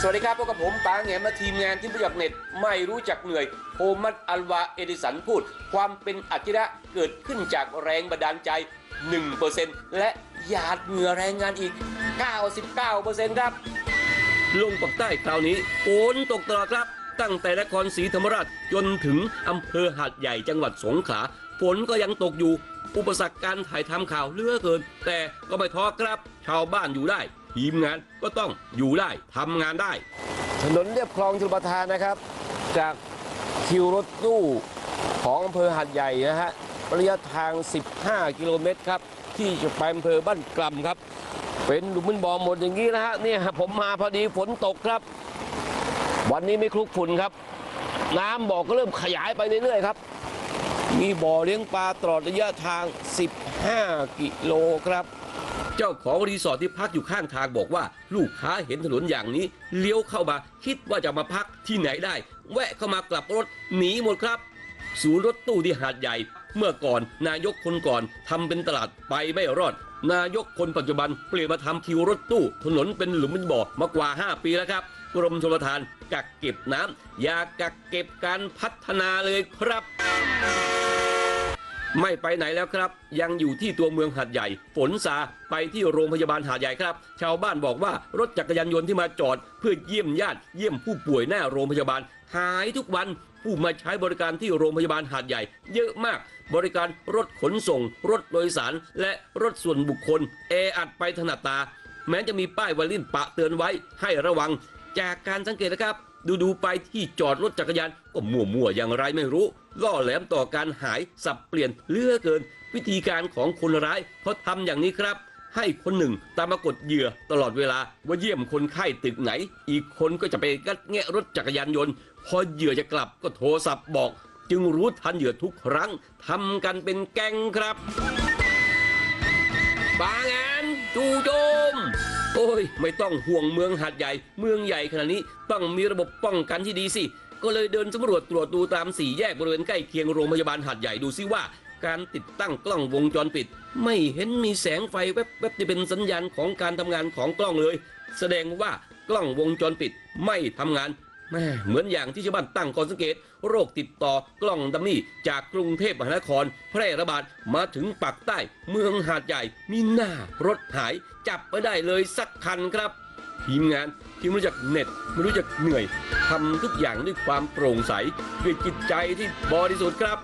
สวัสดีครับพบกับผมปาแหงมและทีมงานที่ประหยัดเน็ตไม่รู้จักเหนื่อยโฮมัสอัลวาเอดิสันพูด ความเป็นอัจฉริยะเกิดขึ้นจากแรงบันดาลใจ 1%และหยาดเหงื่อแรงงานอีก 99%ครับ ลงปักใต้คราวนี้ฝนตกตลอดครับ ตั้งแต่นครศรีธรรมราชจนถึงอำเภอหาดใหญ่จังหวัดสงขลาฝนก็ยังตกอยู่ อุปสรรคการถ่ายทำข่าวเลือเกิน แต่ก็ไม่ท้อครับ ชาวบ้านอยู่ได้ ทีมงานก็ต้องอยู่ได้ทำงานได้ ถนนเรียบคลองชลประทานนะครับ จากคิวรถตู้ของอำเภอหาดใหญ่นะฮะระยะทาง 15 กิโลเมตรครับ ที่จะไปอำเภอบ้านกลำครับ เป็นหลุมเป็นบ่อหมดอย่างนี้นะฮะเนี่ยผมมาพอดีฝนตกครับ วันนี้ไม่คลุกฝุ่นครับ น้ำบ่อก็เริ่มขยายไปเรื่อยๆครับ มีบ่อเลี้ยงปลาตลอดระยะทาง 15 กิโลครับ เจ้าของรีสอร์ทที่พักอยู่ข้างทางบอกว่า ลูกค้าเห็นถนนอย่างนี้ เลี้ยวเข้ามาคิดว่าจะมาพักที่ไหนได้ แวะเข้ามากลับรถหนีหมดครับ ศูนย์รถตู้ที่หาดใหญ่ เมื่อก่อนนายกคนก่อนทำเป็นตลาดไปไม่รอด นายกคนปัจจุบันเปลี่ยนมาทำคิวรถตู้ ถนนเป็นหลุมเป็นบ่อมากว่า 5 ปีแล้วครับกรมชลประทานกักเก็บน้ำอย่ากักเก็บการพัฒนาเลยครับ ไม่ไปไหนแล้วครับ ยังอยู่ที่ตัวเมืองหาดใหญ่ ฝนซาไปที่โรงพยาบาลหาดใหญ่ครับ ชาวบ้านบอกว่ารถจักรยานยนต์ที่มาจอด เพื่อเยี่ยมญาติเยี่ยมผู้ป่วยหน้าโรงพยาบาล หายทุกวันผู้มาใช้บริการที่โรงพยาบาลหาดใหญ่ เยอะมาก บริการรถขนส่ง รถโดยสาร และรถส่วนบุคคลแออัดไปถนัดตา แม้จะมีป้ายวาลินปะเตือนไว้ให้ระวัง จากการสังเกตนะครับ ดูดูๆไปที่จอดรถจักรยานก็มั่วๆอย่างไรไม่รู้ ล่อแหลมต่อการหายสับเปลี่ยนเลือเกิน วิธีการของคนร้ายเขาทำอย่างนี้ครับ ให้คนหนึ่งตามมากดเหยื่อตลอดเวลาว่าเยี่ยมคนไข้ตึกไหน อีกคนก็จะไปกัดแงะรถจักรยานยนต์ พอเหยื่อจะกลับก็โทรศัพท์บอก จึงรู้ทันเหยื่อทุกครั้งทำกันเป็นแก๊งครับปางานจูโจ ยไม่ต้องห่วงเมืองหัดใหญ่ เมืองใหญ่ขนาดนี้ต้องมีระบบป้องกันที่ดีสิ ก็เลยเดินสำรวจตรวจดูตามสี่แยกบริเวณใกล้เคียงโรงพยาบาลหัดใหญ่ดูซิว่า การติดตั้งกล้องวงจรปิด ไม่เห็นมีแสงไฟแวบๆที่เป็นสัญญาณของการทำงานของกล้องเลย แสดงว่ากล้องวงจรปิดไม่ทำงาน แม่เหมือนอย่างที่ชาวบ้านตั้งข้อสังเกต โรคติดต่อกล้องดัมมี่จากกรุงเทพมหานคร แพร่ระบาดมาถึงปากใต้ เมืองหาดใหญ่ มีหน้ารถหาย จับไม่ได้เลยสักคันครับ ทีมงานที่ไม่รู้จักเน็ตไม่รู้จักเหนื่อยทำทุกอย่างด้วยความโปร่งใสด้วยจิตใจที่บริสุทธิ์ครับ